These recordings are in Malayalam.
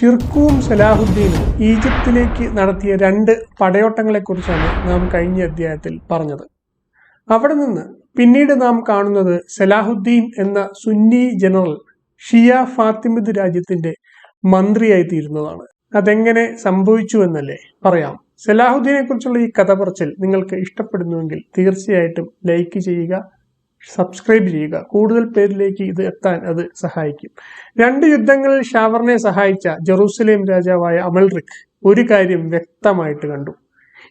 ഷിർക്കുവും സലാഹുദ്ദീനും ഈജിപ്തിലേക്ക് നടത്തിയ രണ്ട് പടയോട്ടങ്ങളെക്കുറിച്ചാണ് നാം കഴിഞ്ഞ അധ്യായത്തിൽ പറഞ്ഞത്. അവിടെ നിന്ന് പിന്നീട് നാം കാണുന്നത് സലാഹുദ്ദീൻ എന്ന സുന്നി ജനറൽ ഷിയ ഫാത്തിമിദ് രാജ്യത്തിന്റെ മന്ത്രിയായി തീരുന്നതാണ് അതെങ്ങനെ സംഭവിച്ചു എന്നല്ലേ പറയാം. സലാഹുദ്ദീനെ കുറിച്ചുള്ള ഈ കഥ പറച്ചിൽ നിങ്ങൾക്ക് ഇഷ്ടപ്പെടുന്നുവെങ്കിൽ തീർച്ചയായിട്ടും ലൈക്ക് ചെയ്യുക സബ്സ്ക്രൈബ് ചെയ്യുക. കൂടുതൽ പേരിലേക്ക് ഇത് എത്താൻ അത് സഹായിക്കും. രണ്ട് യുദ്ധങ്ങളിൽ ഷാവറിനെ സഹായിച്ച ജെറൂസലേം രാജാവായ അമൽറിക് ഒരു കാര്യം വ്യക്തമായിട്ട് കണ്ടു.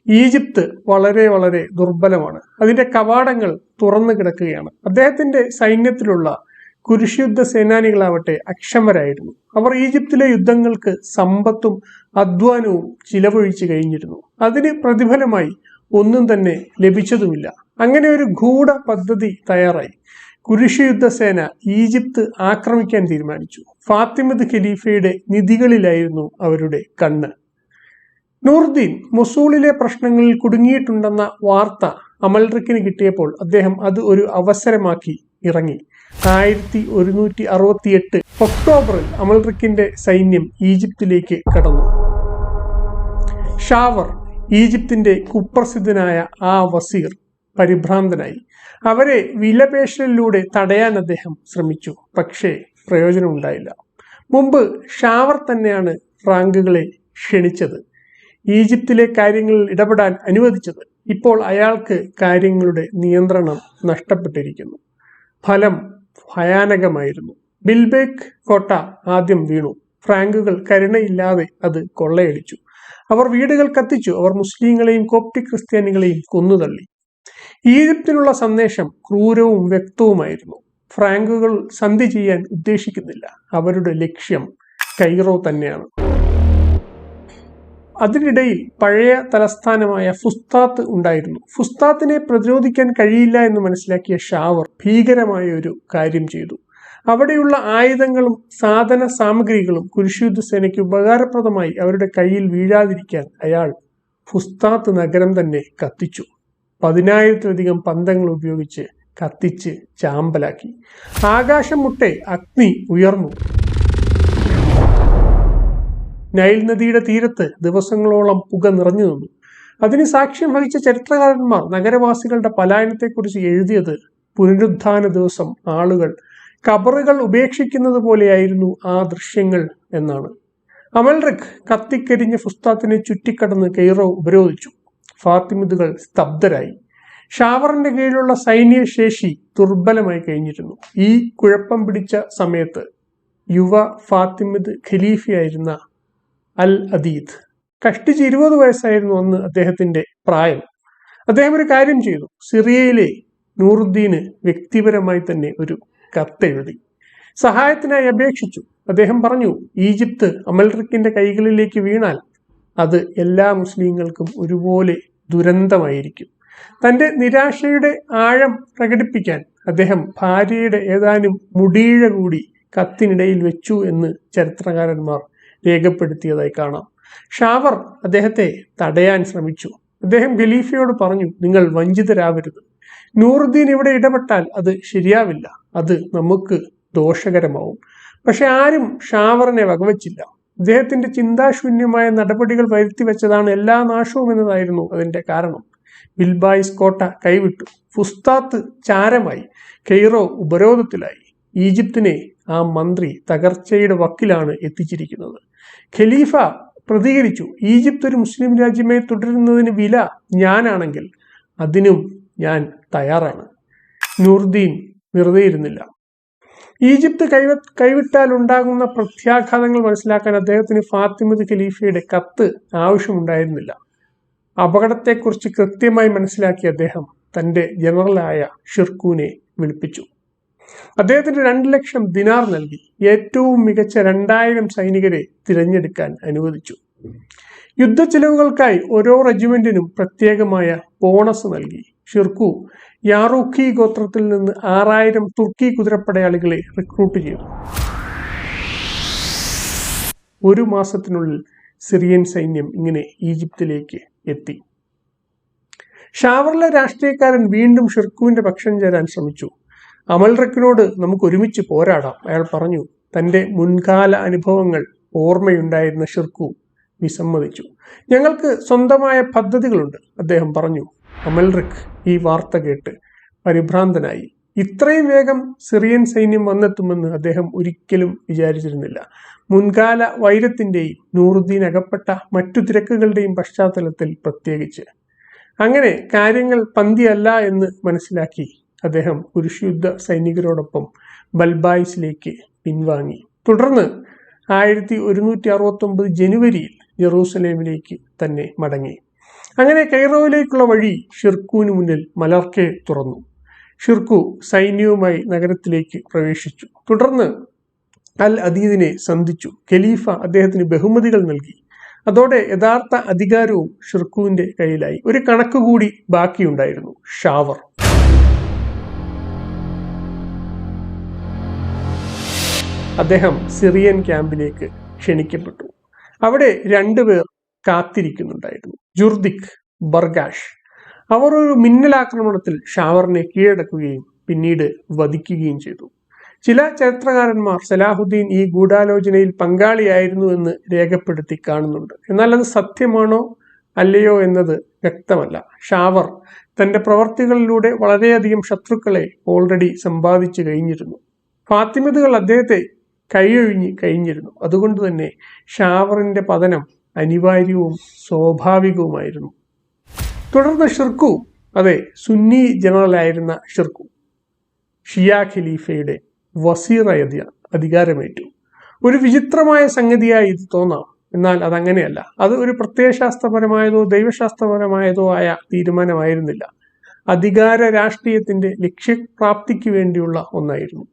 ഈജിപ്ത് വളരെ വളരെ ദുർബലമാണ്. അതിന്റെ കവാടങ്ങൾ തുറന്നു കിടക്കുകയാണ്. അദ്ദേഹത്തിന്റെ സൈന്യത്തിലുള്ള കുരിശുയുദ്ധ സേനാനികളാവട്ടെ അക്ഷമരായിരുന്നു. അവർ ഈജിപ്തിലെ യുദ്ധങ്ങൾക്ക് സമ്പത്തും അധ്വാനവും ചിലവഴിച്ചു കഴിഞ്ഞിരുന്നു. അതിന് പ്രതിഫലമായി ഒന്നും തന്നെ ലഭിച്ചതുമില്ല. അങ്ങനെ ഒരു ഗൂഢ പദ്ധതി തയ്യാറായി. കുരിശുയുദ്ധ സേന ഈജിപ്ത് ആക്രമിക്കാൻ തീരുമാനിച്ചു. ഫാത്തിമദ് ഖലീഫയുടെ നിധികളിലായിരുന്നു അവരുടെ കണ്ണ്. നൂർദ്ദീൻ മൊസൂളിലെ പ്രശ്നങ്ങളിൽ കുടുങ്ങിയിട്ടുണ്ടെന്ന വാർത്ത അമൽറിക്കിന് കിട്ടിയപ്പോൾ അദ്ദേഹം അത് ഒരു അവസരമാക്കി ഇറങ്ങി. ആയിരത്തി ഒരുന്നൂറ്റി അറുപത്തി എട്ട് ഒക്ടോബറിൽ അമൽറിക്കിന്റെ സൈന്യം ഈജിപ്തിലേക്ക് കടന്നു. ഷാവർ ഈജിപ്തിന്റെ കുപ്രസിദ്ധനായ ആ വസീർ പരിഭ്രാന്തനായി. അവരെ വിലപേശലിലൂടെ തടയാൻ അദ്ദേഹം ശ്രമിച്ചു. പക്ഷേ പ്രയോജനമുണ്ടായില്ല. മുമ്പ് ഷാവർ തന്നെയാണ് ഫ്രാങ്കുകളെ ക്ഷണിച്ചത്. ഈജിപ്തിലെ കാര്യങ്ങളിൽ ഇടപെടാൻ അനുവദിച്ചത്. ഇപ്പോൾ അയാൾക്ക് കാര്യങ്ങളുടെ നിയന്ത്രണം നഷ്ടപ്പെട്ടിരിക്കുന്നു. ഫലം ഭയാനകമായിരുന്നു. ബിൽബേക്ക് കോട്ട ആദ്യം വീണു. ഫ്രാങ്കുകൾ കരുണയില്ലാതെ അത് കൊള്ളയടിച്ചു. അവർ വീടുകൾ കത്തിച്ചു. അവർ മുസ്ലിങ്ങളെയും കോപ്റ്റിക് ക്രിസ്ത്യാനികളെയും കൊന്നുതള്ളി. ഈജിപ്തിനുള്ള സന്ദേശം ക്രൂരവും വ്യക്തവുമായിരുന്നു. ഫ്രാങ്കുകൾ സന്ധി ചെയ്യാൻ ഉദ്ദേശിക്കുന്നില്ല. അവരുടെ ലക്ഷ്യം കൈറോ തന്നെയാണ്. അതിനിടയിൽ പഴയ തലസ്ഥാനമായ ഫുസ്താത്ത് ഉണ്ടായിരുന്നു. ഫുസ്താത്തിനെ പ്രതിരോധിക്കാൻ കഴിയില്ല എന്ന് മനസ്സിലാക്കിയ ഷാവർ ഭീകരമായ ഒരു കാര്യം ചെയ്തു. അവിടെയുള്ള ആയുധങ്ങളും സാധന സാമഗ്രികളും കുരിശുദ്ധ സേനയ്ക്ക് ഉപകാരപ്രദമായി അവരുടെ കയ്യിൽ വീഴാതിരിക്കാൻ അയാൾ ഫുസ്താത്ത് നഗരം തന്നെ കത്തിച്ചു. പതിനായിരത്തിലധികം പന്തങ്ങൾ ഉപയോഗിച്ച് കത്തിച്ച് ചാമ്പലാക്കി. ആകാശം മുട്ടെ അഗ്നി ഉയർന്നു. നൈൽ നദിയുടെ തീരത്ത് ദിവസങ്ങളോളം പുക നിറഞ്ഞു നിന്നു. അതിന് സാക്ഷ്യം വഹിച്ച ചരിത്രകാരന്മാർ നഗരവാസികളുടെ പലായനത്തെക്കുറിച്ച് എഴുതിയത് പുനരുദ്ധാന ദിവസം ആളുകൾ കബറുകൾ ഉപേക്ഷിക്കുന്നത് പോലെയായിരുന്നു ആ ദൃശ്യങ്ങൾ എന്നാണ്. അമൽറിക് കത്തിക്കരിഞ്ഞ ഫുസ്താത്തിനെ ചുറ്റിക്കടന്ന് കെയ്റോ ഉപരോധിച്ചു. ഫാത്തിമിദുകൾ സ്തബ്ധരായി. ഷാവറിന്റെ കീഴിലുള്ള സൈന്യ ശേഷി ദുർബലമായി കഴിഞ്ഞിരുന്നു. ഈ കുഴപ്പം പിടിച്ച സമയത്ത് യുവ ഫാത്തിമിദ് ഖലീഫയായിരുന്ന അൽ അദീദ്. കഷ്ടിച്ച് ഇരുപത് വയസ്സായിരുന്നു അന്ന് അദ്ദേഹത്തിന്റെ പ്രായം. അദ്ദേഹം ഒരു കാര്യം ചെയ്തു. സിറിയയിലെ നൂറുദ്ദീന് വ്യക്തിപരമായി തന്നെ ഒരു കത്തെഴുതി. സഹായത്തിനായി അപേക്ഷിച്ചു. അദ്ദേഹം പറഞ്ഞു ഈജിപ്ത് അമൽറിക്കിന്റെ കൈകളിലേക്ക് വീണാൽ അത് എല്ലാ മുസ്ലിങ്ങൾക്കും ഒരുപോലെ ദുരന്തമായിരിക്കും. തന്റെ നിരാശയുടെ ആഴം പ്രകടിപ്പിക്കാൻ അദ്ദേഹം ഭാര്യയുടെ ഏതാനും മുടിയിഴ കൂടി കത്തിനിടയിൽ വെച്ചു എന്ന് ചരിത്രകാരന്മാർ രേഖപ്പെടുത്തിയതായി കാണാം. ഷാവർ അദ്ദേഹത്തെ തടയാൻ ശ്രമിച്ചു. അദ്ദേഹം ഖലീഫയോട് പറഞ്ഞു നിങ്ങൾ വഞ്ചിതരാവരുത്. നൂറുദ്ദീൻ ഇവിടെ ഇടപെട്ടാൽ അത് ശരിയാവില്ല. അത് നമുക്ക് ദോഷകരമാവും. പക്ഷെ ആരും ഷാവറിനെ വകവച്ചില്ല. അദ്ദേഹത്തിന്റെ ചിന്താശൂന്യമായ നടപടികൾ വരുത്തി വെച്ചതാണ് എല്ലാ നാശവും എന്നതായിരുന്നു അതിന്റെ കാരണം. ബിൽബായ് കോട്ട കൈവിട്ടു. ഫുസ്താത്ത് ചാരമായി. കെയ്റോ ഉപരോധത്തിലായി. ഈജിപ്തിനെ ആ മന്ത്രി തകർച്ചയുടെ വക്കിലാണ് എത്തിച്ചിരിക്കുന്നത്. ഖലീഫ പ്രതികരിച്ചു ഈജിപ്ത് ഒരു മുസ്ലിം രാജ്യമായി തുടരുന്നതിന് വില ഞാനാണെങ്കിൽ അതിനും ഞാൻ തയ്യാറാണ്. നൂർദീൻ വെറുതെ ഇരുന്നില്ല. ഈജിപ്ത് കൈവ കൈവിട്ടാൽ ഉണ്ടാകുന്ന പ്രത്യാഘാതങ്ങൾ മനസ്സിലാക്കാൻ അദ്ദേഹത്തിന് ഫാത്തിമത് ഖലീഫയുടെ കത്ത് ആവശ്യമുണ്ടായിരുന്നില്ല. അപകടത്തെക്കുറിച്ച് കൃത്യമായി മനസ്സിലാക്കിയ അദ്ദേഹം തന്റെ ജനറലായ ഷിർക്കൂനെ വിളിപ്പിച്ചു. അദ്ദേഹത്തിന് രണ്ട് ലക്ഷം ദിനാർ നൽകി. ഏറ്റവും മികച്ച രണ്ടായിരം സൈനികരെ തിരഞ്ഞെടുക്കാൻ അനുവദിച്ചു. യുദ്ധ ചെലവുകൾക്കായി ഓരോ റെജിമെന്റിനും പ്രത്യേകമായ ബോണസ് നൽകി. ഷിർക്കു യാറൂഖി ഗോത്രത്തിൽ നിന്ന് ആറായിരം തുർക്കി കുതിരപ്പടയാളികളെ റിക്രൂട്ട് ചെയ്തു. ഒരു മാസത്തിനുള്ളിൽ സിറിയൻ സൈന്യം ഇങ്ങനെ ഈജിപ്തിലേക്ക് എത്തി. ഷാവറിലെ രാഷ്ട്രീയക്കാരൻ വീണ്ടും ഷിർക്കുവിന്റെ പക്ഷം ചേരാൻ ശ്രമിച്ചു. അമൽറക്കിനോട് നമുക്ക് ഒരുമിച്ച് പോരാടാം. അയാൾ പറഞ്ഞു തന്റെ മുൻകാല അനുഭവങ്ങൾ ഓർമ്മയുണ്ടായിരുന്ന ഷിർക്കു വിസമ്മതിച്ചു. ഞങ്ങൾക്ക് സ്വന്തമായ പദ്ധതികളുണ്ട് അദ്ദേഹം പറഞ്ഞു. അമൽറിക് ഈ വാർത്ത കേട്ട് പരിഭ്രാന്തനായി. ഇത്രയും വേഗം സിറിയൻ സൈന്യം വന്നെത്തുമെന്ന് അദ്ദേഹം ഒരിക്കലും വിചാരിച്ചിരുന്നില്ല. മുൻകാല വൈരത്തിന്റെയും നൂറുദ്ദീൻ അകപ്പെട്ട മറ്റു തിരക്കുകളുടെയും പശ്ചാത്തലത്തിൽ പ്രത്യേകിച്ച്. അങ്ങനെ കാര്യങ്ങൾ പന്തിയല്ല എന്ന് മനസ്സിലാക്കി അദ്ദേഹം കുരിശുദ്ധ സൈനികരോടൊപ്പം ബൽബായിസിലേക്ക് പിൻവാങ്ങി. തുടർന്ന് ആയിരത്തി ഒരുന്നൂറ്റി അറുപത്തി ഒമ്പത് ജനുവരിയിൽ ജെറൂസലേമിലേക്ക് തന്നെ മടങ്ങി. അങ്ങനെ കൈറോയിലേക്കുള്ള വഴി ഷിർക്കുവിന് മുന്നിൽ മലർക്കെ തുറന്നു. ഷിർക്കു സൈന്യവുമായി നഗരത്തിലേക്ക് പ്രവേശിച്ചു. തുടർന്ന് അൽ അദീദിനെ സന്ധിച്ചു. ഖലീഫ അദ്ദേഹത്തിന് ബഹുമതികൾ നൽകി. അതോടെ യഥാർത്ഥ അധികാരവും ഷിർക്കുവിന്റെ കയ്യിലായി. ഒരു കണക്ക് കൂടി ബാക്കിയുണ്ടായിരുന്നു. ഷാവർ. അദ്ദേഹം സിറിയൻ ക്യാമ്പിലേക്ക് ക്ഷണിക്കപ്പെട്ടു. അവിടെ രണ്ടുപേർ കാത്തിരിക്കുന്നുണ്ടായിരുന്നു. ജുർദിക് ബർഗാഷ്. അവർ ഒരു മിന്നലാക്രമണത്തിൽ ഷാവറിനെ കീഴടക്കുകയും പിന്നീട് വധിക്കുകയും ചെയ്തു. ചില ചരിത്രകാരന്മാർ സലാഹുദ്ദീൻ ഈ ഗൂഢാലോചനയിൽ പങ്കാളിയായിരുന്നു എന്ന് രേഖപ്പെടുത്തി കാണുന്നുണ്ട്. എന്നാൽ അത് സത്യമാണോ അല്ലയോ എന്നത് വ്യക്തമല്ല. ഷാവർ തന്റെ പ്രവർത്തികളിലൂടെ വളരെയധികം ശത്രുക്കളെ ഓൾറെഡി സമ്പാദിച്ചു കഴിഞ്ഞിരുന്നു. ഫാത്തിമതുകൾ അദ്ദേഹത്തെ കൈയൊഴിഞ്ഞ് കഴിഞ്ഞിരുന്നു. അതുകൊണ്ട് തന്നെ ഷാവറിന്റെ പതനം അനിവാര്യവും സ്വാഭാവികവുമായിരുന്നു. തുടർന്ന് ഷിർക്കു അതെ സുന്നി ജനറലായിരുന്ന ഷിർക്കു ഷിയ ഖലീഫയുടെ വസീറായി അധികാരമേറ്റു. ഒരു വിചിത്രമായ സംഗതിയായി ഇത് തോന്നാം. എന്നാൽ അതങ്ങനെയല്ല. അത് ഒരു പ്രത്യയശാസ്ത്രപരമായതോ ദൈവശാസ്ത്രപരമായതോ ആയ തീരുമാനമായിരുന്നില്ല. അധികാര രാഷ്ട്രീയത്തിന്റെ ലക്ഷ്യപ്രാപ്തിക്ക് വേണ്ടിയുള്ള ഒന്നായിരുന്നു.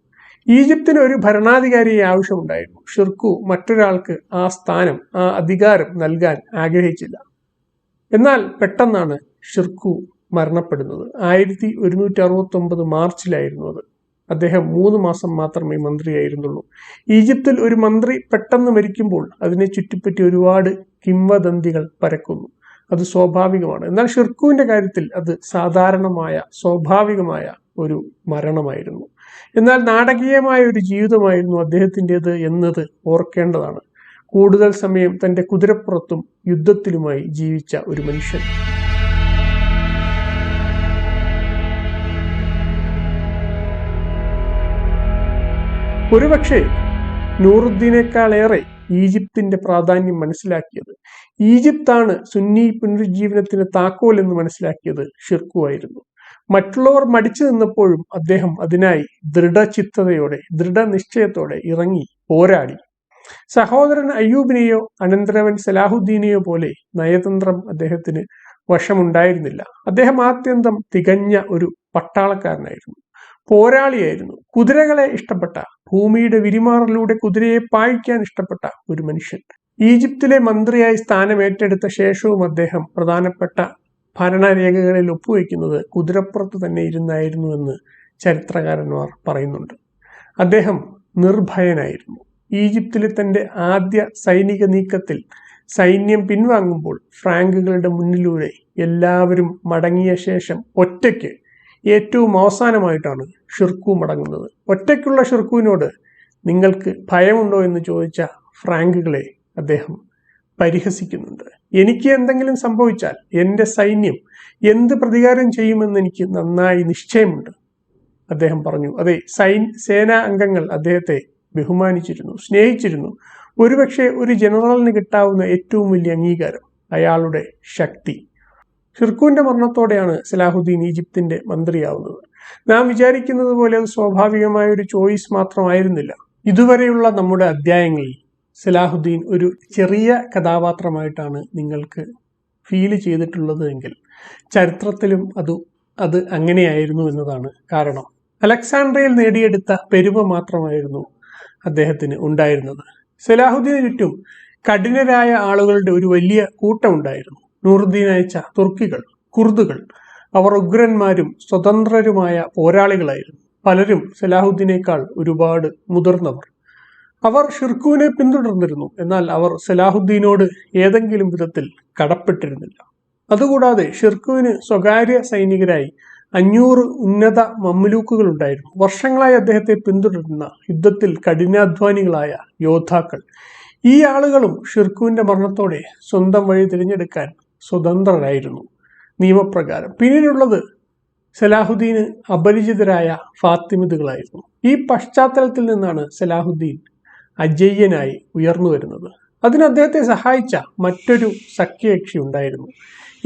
ഈജിപ്തിന് ഒരു ഭരണാധികാരിയെ ആവശ്യമുണ്ടായിരുന്നു. ഷിർക്കു മറ്റൊരാൾക്ക് ആ സ്ഥാനം ആ അധികാരം നൽകാൻ ആഗ്രഹിച്ചില്ല. എന്നാൽ പെട്ടെന്നാണ് ഷിർക്കു മരണപ്പെടുന്നത്. ആയിരത്തി ഒരുന്നൂറ്റി അറുപത്തി ഒമ്പത് മാർച്ചിലായിരുന്നു അത്. അദ്ദേഹം മൂന്ന് മാസം മാത്രമേ മന്ത്രിയായിരുന്നുള്ളൂ. ഈജിപ്തിൽ ഒരു മന്ത്രി പെട്ടെന്ന് മരിക്കുമ്പോൾ അതിനെ ചുറ്റിപ്പറ്റി ഒരുപാട് കിംവദന്തികൾ പരക്കുന്നു. അത് സ്വാഭാവികമാണ്. എന്നാൽ ഷിർക്കുവിന്റെ കാര്യത്തിൽ അത് സാധാരണമായ സ്വാഭാവികമായ ഒരു മരണമായിരുന്നു. എന്നാൽ നാടകീയമായ ഒരു ജീവിതമായിരുന്നു അദ്ദേഹത്തിന്റെത് എന്നത് ഓർക്കേണ്ടതാണ്. കൂടുതൽ സമയം തന്റെ കുതിരപ്പുറത്തും യുദ്ധത്തിലുമായി ജീവിച്ച ഒരു മനുഷ്യൻ. ഒരുപക്ഷെ നൂറുദ്ദീനേക്കാളേറെ ഈജിപ്തിന്റെ പ്രാധാന്യം മനസ്സിലാക്കിയത് ഈജിപ്താണ് സുന്നി പുനരുജ്ജീവനത്തിന് താക്കോൽ എന്ന് മനസ്സിലാക്കിയത് ഷിർക്കുവായിരുന്നു മറ്റുള്ളവർ മടിച്ചു നിന്നപ്പോഴും അദ്ദേഹം അതിനായി ദൃഢചിത്തതയോടെ ദൃഢനിശ്ചയത്തോടെ ഇറങ്ങി പോരാടി. സഹോദരൻ അയ്യൂബിനെയോ അനന്തരവൻ സലാഹുദ്ദീനെയോ പോലെ നയതന്ത്രം അദ്ദേഹത്തിന് വശമുണ്ടായിരുന്നില്ല. അദ്ദേഹം ആത്യന്തം തികഞ്ഞ ഒരു പട്ടാളക്കാരനായിരുന്നു. പോരാളിയായിരുന്നു. കുതിരകളെ ഇഷ്ടപ്പെട്ട ഭൂമിയുടെ വിരിമാറിലൂടെ കുതിരയെ പായിക്കാൻ ഇഷ്ടപ്പെട്ട ഒരു മനുഷ്യൻ. ഈജിപ്തിലെ മന്ത്രിയായി സ്ഥാനം ഏറ്റെടുത്ത ശേഷവും അദ്ദേഹം പ്രധാനപ്പെട്ട ഭരണരേഖകളിൽ ഒപ്പുവെക്കുന്നത് കുതിരപ്പുറത്ത് തന്നെ ഇരുന്നായിരുന്നുവെന്ന് ചരിത്രകാരന്മാർ പറയുന്നുണ്ട്. അദ്ദേഹം നിർഭയനായിരുന്നു. ഈജിപ്തിലെ തന്റെ ആദ്യ സൈനിക നീക്കത്തിൽ സൈന്യം പിൻവാങ്ങുമ്പോൾ ഫ്രാങ്കുകളുടെ മുന്നിലൂടെ എല്ലാവരും മടങ്ങിയ ശേഷം ഒറ്റയ്ക്ക് ഏറ്റവും അവസാനമായിട്ടാണ് ഷിർക്കു മടങ്ങുന്നത്. ഒറ്റയ്ക്കുള്ള ഷിർക്കുവിനോട് നിങ്ങൾക്ക് ഭയമുണ്ടോ എന്ന് ചോദിച്ച ഫ്രാങ്കുകളെ അദ്ദേഹം പരിഹസിക്കുന്നുണ്ട്. എനിക്ക് എന്തെങ്കിലും സംഭവിച്ചാൽ എന്റെ സൈന്യം എന്ത് പ്രതികാരം ചെയ്യുമെന്ന് എനിക്ക് നന്നായി നിശ്ചയമുണ്ട്. അദ്ദേഹം പറഞ്ഞു അതെ സൈൻ സേനാ അംഗങ്ങൾ അദ്ദേഹത്തെ ബഹുമാനിച്ചിരുന്നു സ്നേഹിച്ചിരുന്നു. ഒരുപക്ഷെ ഒരു ജനറലിന് കിട്ടാവുന്ന ഏറ്റവും വലിയ അംഗീകാരം അയാളുടെ ശക്തി. ഷിർക്കുവിന്റെ മരണത്തോടെയാണ് സലാഹുദ്ദീൻ ഈജിപ്തിന്റെ മന്ത്രിയാവുന്നത്. നാം വിചാരിക്കുന്നത് പോലെ അത് സ്വാഭാവികമായ ഒരു ചോയ്സ് മാത്രമായിരുന്നില്ല. ഇതുവരെയുള്ള നമ്മുടെ അധ്യായങ്ങളിൽ സലാഹുദ്ദീൻ ഒരു ചെറിയ കഥാപാത്രമായിട്ടാണ് നിങ്ങൾക്ക് ഫീൽ ചെയ്തിട്ടുള്ളത് എങ്കിൽ ചരിത്രത്തിലും അത് അത് അങ്ങനെയായിരുന്നു എന്നതാണ് കാരണം. അലക്സാണ്ട്രയിൽ നേടിയെടുത്ത പെരുമ മാത്രമായിരുന്നു അദ്ദേഹത്തിന് ഉണ്ടായിരുന്നത്. സലാഹുദ്ദീന് ചുറ്റും കഠിനരായ ആളുകളുടെ ഒരു വലിയ കൂട്ടമുണ്ടായിരുന്നു നൂറുദ്ദീൻ അയച്ച തുർക്കികൾ കുർദുകൾ അവർ ഉഗ്രന്മാരും സ്വതന്ത്രരുമായ പോരാളികളായിരുന്നു. പലരും സലാഹുദ്ദീനേക്കാൾ ഒരുപാട് മുതിർന്നവർ. അവർ ഷിർക്കുവിനെ പിന്തുടർന്നിരുന്നു. എന്നാൽ അവർ സലാഹുദ്ദീനോട് ഏതെങ്കിലും വിധത്തിൽ കടപ്പെട്ടിരുന്നില്ല. അതുകൂടാതെ ഷിർക്കുവിന് സ്വകാര്യ സൈനികരായി അഞ്ഞൂറ് ഉന്നത മമ്മലൂക്കുകൾ ഉണ്ടായിരുന്നു. വർഷങ്ങളായി അദ്ദേഹത്തെ പിന്തുടരുന്ന യുദ്ധത്തിൽ കഠിനാധ്വാനികളായ യോദ്ധാക്കൾ. ഈ ആളുകളും ഷിർക്കുവിന്റെ മരണത്തോടെ സ്വന്തം വഴി തിരഞ്ഞെടുക്കാൻ സ്വതന്ത്രരായിരുന്നു. നിയമപ്രകാരം. പിന്നീടുള്ളത് സലാഹുദ്ദീന് അപരിചിതരായ ഫാത്തിമിദുകളായിരുന്നു ഈ പശ്ചാത്തലത്തിൽ നിന്നാണ് സലാഹുദ്ദീൻ അജയ്യനായി ഉയർന്നു വരുന്നത്. അതിന് അദ്ദേഹത്തെ സഹായിച്ച മറ്റൊരു സഖ്യകക്ഷി ഉണ്ടായിരുന്നു.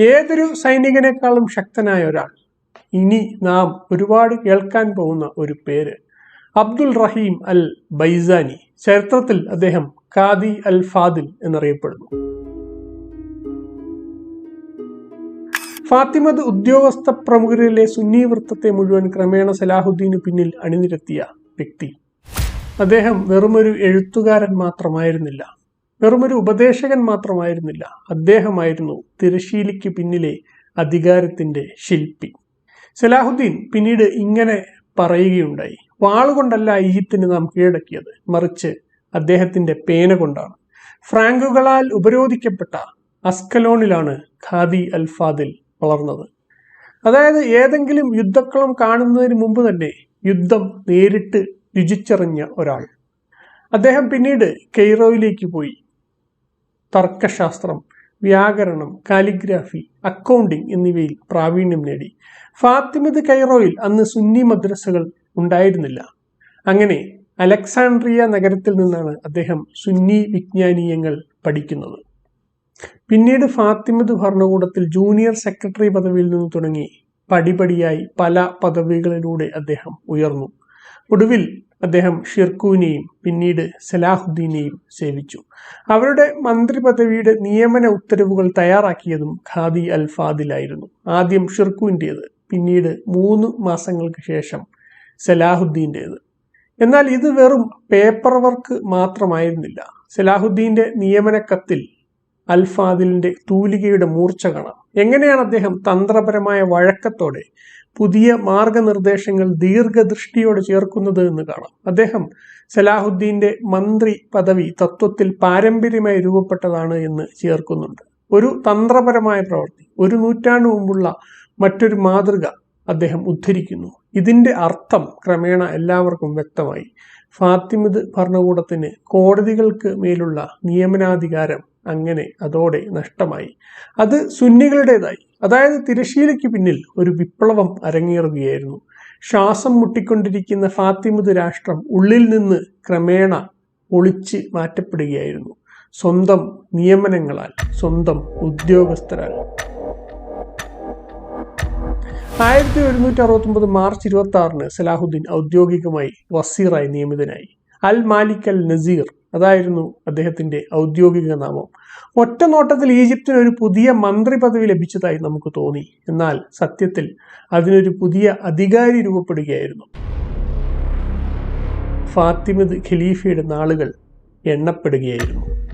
ഏതൊരു സൈനികനേക്കാളും ശക്തനായ ഒരാൾ. ഇനി നാം ഒരുപാട് കേൾക്കാൻ പോകുന്ന ഒരു പേര്. അബ്ദുൾ റഹീം അൽ ബൈസാനി. ചരിത്രത്തിൽ അദ്ദേഹം ഖാദി അൽ ഫാദിൽ എന്നറിയപ്പെടുന്നു. ഫാത്തിമത് ഉദ്യോഗസ്ഥ പ്രമുഖരിലെ സുന്നി വൃത്തത്തെ മുഴുവൻ ക്രമേണ സലാഹുദ്ദീന് പിന്നിൽ അണിനിരത്തിയ വ്യക്തി. അദ്ദേഹം വെറുമൊരു എഴുത്തുകാരൻ മാത്രമായിരുന്നില്ല. വെറുമൊരു ഉപദേശകൻ മാത്രമായിരുന്നില്ല. അദ്ദേഹമായിരുന്നു തിരശീലിക്ക് പിന്നിലെ അധികാരത്തിന്റെ ശില്പി. സലാഹുദ്ദീൻ പിന്നീട് ഇങ്ങനെ പറയുകയുണ്ടായി. വാളുകൊണ്ടല്ല ഈജിപ്തിന് നാം കീഴടക്കിയത്. മറിച്ച് അദ്ദേഹത്തിന്റെ പേന കൊണ്ടാണ്. ഫ്രാങ്കുകളാൽ ഉപരോധിക്കപ്പെട്ട അസ്കലോണിലാണ് ഖാദി അൽ ഫാദിൽ വളർന്നത്. അതായത് ഏതെങ്കിലും യുദ്ധക്കളം കാണുന്നതിന് മുമ്പ് തന്നെ യുദ്ധം നേരിട്ട് രുചിച്ചറിഞ്ഞ ഒരാൾ. അദ്ദേഹം പിന്നീട് കെയ്റോയിലേക്ക് പോയി. തർക്കശാസ്ത്രം വ്യാകരണം കാലിഗ്രാഫി അക്കൗണ്ടിംഗ് എന്നിവയിൽ പ്രാവീണ്യം നേടി. ഫാത്തിമത് കൈറോയിൽ അന്ന് സുന്നി മദ്രസകൾ ഉണ്ടായിരുന്നില്ല. അങ്ങനെ അലക്സാണ്ട്രിയ നഗരത്തിൽ നിന്നാണ് അദ്ദേഹം സുന്നി വിജ്ഞാനീയങ്ങൾ പഠിക്കുന്നത്. പിന്നീട് ഫാത്തിമത് ഭരണകൂടത്തിൽ ജൂനിയർ സെക്രട്ടറി പദവിയിൽ നിന്ന് തുടങ്ങി പടിപടിയായി പല പദവികളിലൂടെ അദ്ദേഹം ഉയർന്നു. ഒടുവിൽ അദ്ദേഹം ഷിർക്കൂനെയും പിന്നീട് സലാഹുദ്ദീനെയും സേവിച്ചു. അവരുടെ മന്ത്രി പദവിയുടെ നിയമന ഉത്തരവുകൾ തയ്യാറാക്കിയതും ഖാദി അൽ ഫാദിലായിരുന്നു ആദ്യം ഷിർക്കുവിന്റേത് പിന്നീട് മൂന്ന് മാസങ്ങൾക്ക് ശേഷം സലാഹുദ്ദീന്റേത് എന്നാൽ ഇത് വെറും പേപ്പർ വർക്ക് മാത്രമായിരുന്നില്ല. സലാഹുദ്ദീന്റെ നിയമന കത്തിൽ അൽ ഫാദിലിന്റെ തൂലികയുടെ മൂർച്ച കാണാം. എങ്ങനെയാണ് അദ്ദേഹം തന്ത്രപരമായ വഴക്കത്തോടെ പുതിയ മാർഗനിർദ്ദേശങ്ങൾ ദീർഘദൃഷ്ടിയോടെ ചേർക്കുന്നത് എന്ന് കാണാം. അദ്ദേഹം സലാഹുദ്ദീന്റെ മന്ത്രി പദവി തത്വത്തിൽ പാരമ്പര്യമായി രൂപപ്പെട്ടതാണ് എന്ന് ചേർക്കുന്നുണ്ട്. ഒരു തന്ത്രപരമായ പ്രവൃത്തി ഒരു നൂറ്റാണ്ട് മുമ്പുള്ള മറ്റൊരു മാതൃക അദ്ദേഹം ഉദ്ധരിക്കുന്നു. ഇതിന്റെ അർത്ഥം ക്രമേണ എല്ലാവർക്കും വ്യക്തമായി. ഫാത്തിമിദ് ഭരണകൂടത്തിന് കോടതികൾക്ക് മേലുള്ള നിയമനാധികാരം അങ്ങനെ അതോടെ നഷ്ടമായി. അത് സുന്നികളുടേതായി. അതായത് തിരശീലയ്ക്ക് പിന്നിൽ ഒരു വിപ്ലവം അരങ്ങേറുകയായിരുന്നു. ശ്വാസം മുട്ടിക്കൊണ്ടിരിക്കുന്ന ഫാത്തിമത് രാഷ്ട്രം ഉള്ളിൽ നിന്ന് ക്രമേണ ഒളിച്ച് മാറ്റപ്പെടുകയായിരുന്നു. സ്വന്തം നിയമനങ്ങളാൽ സ്വന്തം ഉദ്യോഗസ്ഥരാൽ. ആയിരത്തി ഒരുന്നൂറ്റി അറുപത്തി മാർച്ച് ഇരുപത്തി ആറിന് സലാഹുദ്ദീൻ ഔദ്യോഗികമായി വസീറായി നിയമിതനായി. അൽ മാലിക് അൽ നസീർ അതായിരുന്നു അദ്ദേഹത്തിന്റെ ഔദ്യോഗിക നാമം. ഒറ്റ നോട്ടത്തിൽ ഈജിപ്തിന് ഒരു പുതിയ മന്ത്രി പദവി ലഭിച്ചതായി നമുക്ക് തോന്നി. എന്നാൽ സത്യത്തിൽ അതിനൊരു പുതിയ അധികാരി രൂപപ്പെടുകയായിരുന്നു. ഫാത്തിമദ് ഖലീഫയുടെ നാളുകൾ എണ്ണപ്പെടുകയായിരുന്നു.